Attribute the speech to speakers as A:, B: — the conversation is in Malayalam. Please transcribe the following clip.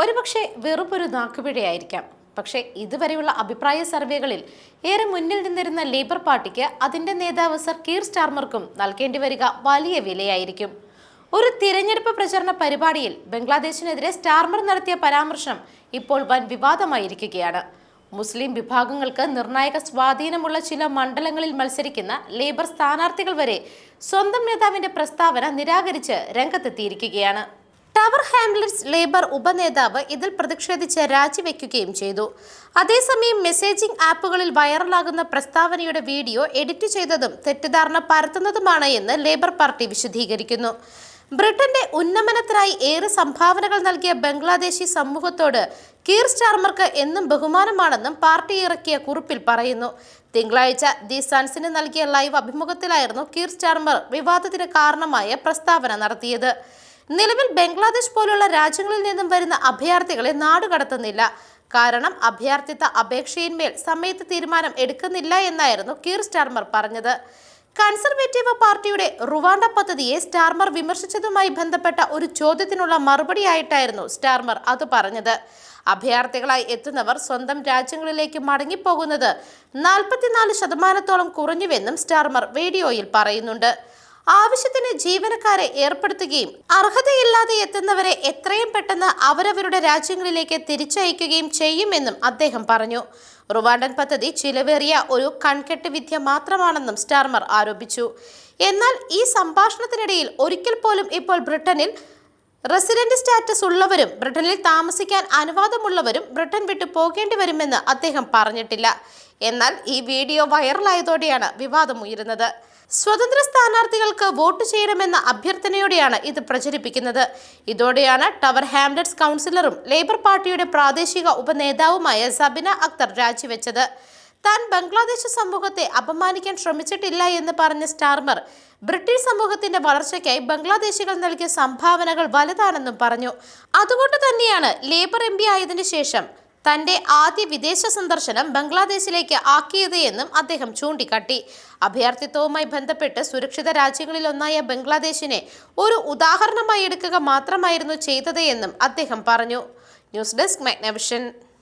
A: ഒരുപക്ഷെ വെറുമൊരു നാക്കുപിഴയായിരിക്കാം. പക്ഷേ ഇതുവരെയുള്ള അഭിപ്രായ സർവേകളിൽ ഏറെ മുന്നിൽ നിന്നിരുന്ന ലേബർ പാർട്ടിക്ക് അതിന്റെ നേതാവ് സർ കീർ സ്റ്റാർമർക്കും നൽകേണ്ടി വരിക വലിയ വിലയായിരിക്കും. ഒരു തിരഞ്ഞെടുപ്പ് പ്രചരണ പരിപാടിയിൽ ബംഗ്ലാദേശിനെതിരെ സ്റ്റാർമർ നടത്തിയ പരാമർശം ഇപ്പോൾ വൻ വിവാദമായിരിക്കുകയാണ്. മുസ്ലിം വിഭാഗങ്ങൾക്ക് നിർണായക സ്വാധീനമുള്ള ചില മണ്ഡലങ്ങളിൽ മത്സരിക്കുന്ന ലേബർ സ്ഥാനാർത്ഥികൾ വരെ സ്വന്തം നേതാവിന്റെ പ്രസ്താവന നിരാകരിച്ച് രംഗത്തെത്തിയിരിക്കുകയാണ്. ടവർ ഹാംലറ്റ്സ് ലേബർ ഉപനേതാവ് ഇതിൽ പ്രതിഷേധിച്ച് രാജിവെക്കുകയും ചെയ്തു. അതേസമയം മെസ്സേജിംഗ് ആപ്പുകളിൽ വൈറലാകുന്ന പ്രസ്താവനയുടെ വീഡിയോ എഡിറ്റ് ചെയ്തതും തെറ്റിദ്ധാരണ പരത്തുന്നതുമാണ് എന്ന് ലേബർ പാർട്ടി വിശദീകരിക്കുന്നു. ബ്രിട്ടന്റെ ഉന്നമനത്തിനായി ഏറെ സംഭാവനകൾ നൽകിയ ബംഗ്ലാദേശി സമൂഹത്തോട് കീർ സ്റ്റാർമർക്ക് എന്നും ബഹുമാനമാണെന്നും പാർട്ടി ഇറക്കിയ കുറിപ്പിൽ പറയുന്നു. തിങ്കളാഴ്ച ദി സൺസിന് നൽകിയ ലൈവ് അഭിമുഖത്തിലായിരുന്നു കീർ സ്റ്റാർമർ വിവാദത്തിന് കാരണമായ പ്രസ്താവന നടത്തിയത്. നിലവിൽ ബംഗ്ലാദേശ് പോലുള്ള രാജ്യങ്ങളിൽ നിന്നും വരുന്ന അഭയാർത്ഥികളെ നാടുകടത്തുന്നില്ല കാരണം അഭയാർത്ഥിത്വ അപേക്ഷയിന്മേൽ സമയത്ത് തീരുമാനം എടുക്കുന്നില്ല എന്നായിരുന്നു കീർ സ്റ്റാർമർ പറഞ്ഞത്. കൺസർവേറ്റീവ് പാർട്ടിയുടെ റുവാണ്ട പദ്ധതിയെ സ്റ്റാർമർ വിമർശിച്ചതുമായി ബന്ധപ്പെട്ട ഒരു ചോദ്യത്തിനുള്ള മറുപടിയായിട്ടായിരുന്നു സ്റ്റാർമർ അത് പറഞ്ഞത്. അഭയാർത്ഥികളായി എത്തുന്നവർ സ്വന്തം രാജ്യങ്ങളിലേക്ക് മടങ്ങിപ്പോകുന്നത് നാൽപ്പത്തിനാല് ശതമാനത്തോളം കുറഞ്ഞുവെന്നും സ്റ്റാർമർ വീഡിയോയിൽ പറയുന്നുണ്ട്. ആവശ്യത്തിന് ജീവനക്കാരെ ഏർപ്പെടുത്തുകയും അർഹതയില്ലാതെ എത്തുന്നവരെ എത്രയും പെട്ടെന്ന് അവരവരുടെ രാജ്യങ്ങളിലേക്ക് തിരിച്ചയക്കുകയും ചെയ്യുമെന്നും അദ്ദേഹം പറഞ്ഞു. റുവാണ്ടൻ പദ്ധതി ചിലവേറിയ ഒരു കൺകെട്ട് വിദ്യ മാത്രമാണെന്നും സ്റ്റാർമർ ആരോപിച്ചു. എന്നാൽ ഈ സംഭാഷണത്തിനിടയിൽ ഒരിക്കൽ പോലും ഇപ്പോൾ ബ്രിട്ടനിൽ റെസിഡന്റ് സ്റ്റാറ്റസ് ഉള്ളവരും ബ്രിട്ടനിൽ താമസിക്കാൻ അനുവാദമുള്ളവരും ബ്രിട്ടൻ വിട്ടു പോകേണ്ടി വരുമെന്ന് അദ്ദേഹം പറഞ്ഞിട്ടില്ല. എന്നാൽ ഈ വീഡിയോ വൈറലായതോടെയാണ് വിവാദം ഉയരുന്നത് സ്വതന്ത്ര സ്ഥാനാർത്ഥികൾക്ക് വോട്ട് ചെയ്യണമെന്ന അഭ്യർത്ഥനയോടെയാണ് ഇത് പ്രചരിപ്പിക്കുന്നത്. ഇതോടെയാണ് ടവർ ഹാംലറ്റ്സ് കൗൺസിലറും ലേബർ പാർട്ടിയുടെ പ്രാദേശിക ഉപനേതാവുമായ സബിന അക്തർ രാജിവെച്ചത്. താൻ ബംഗ്ലാദേശ് സമൂഹത്തെ അപമാനിക്കാൻ ശ്രമിച്ചിട്ടില്ല എന്ന് പറഞ്ഞ സ്റ്റാർമർ ബ്രിട്ടീഷ് സമൂഹത്തിന്റെ വളർച്ചയ്ക്കായി ബംഗ്ലാദേശികൾ നൽകിയ സംഭാവനകൾ വലുതാണെന്നും പറഞ്ഞു. അതുകൊണ്ട് തന്നെയാണ് ലേബർ എം ആയതിനു ശേഷം തന്റെ ആദ്യ വിദേശ സന്ദർശനം ബംഗ്ലാദേശിലേക്ക് ആക്കിയത് എന്നും അദ്ദേഹം ചൂണ്ടിക്കാട്ടി. അഭയാർത്ഥിത്വവുമായി ബന്ധപ്പെട്ട് സുരക്ഷിത രാജ്യങ്ങളിലൊന്നായ ബംഗ്ലാദേശിനെ ഒരു ഉദാഹരണമായി എടുക്കുക മാത്രമായിരുന്നു ചെയ്തത് എന്നും അദ്ദേഹം പറഞ്ഞു. News desk Magnavision.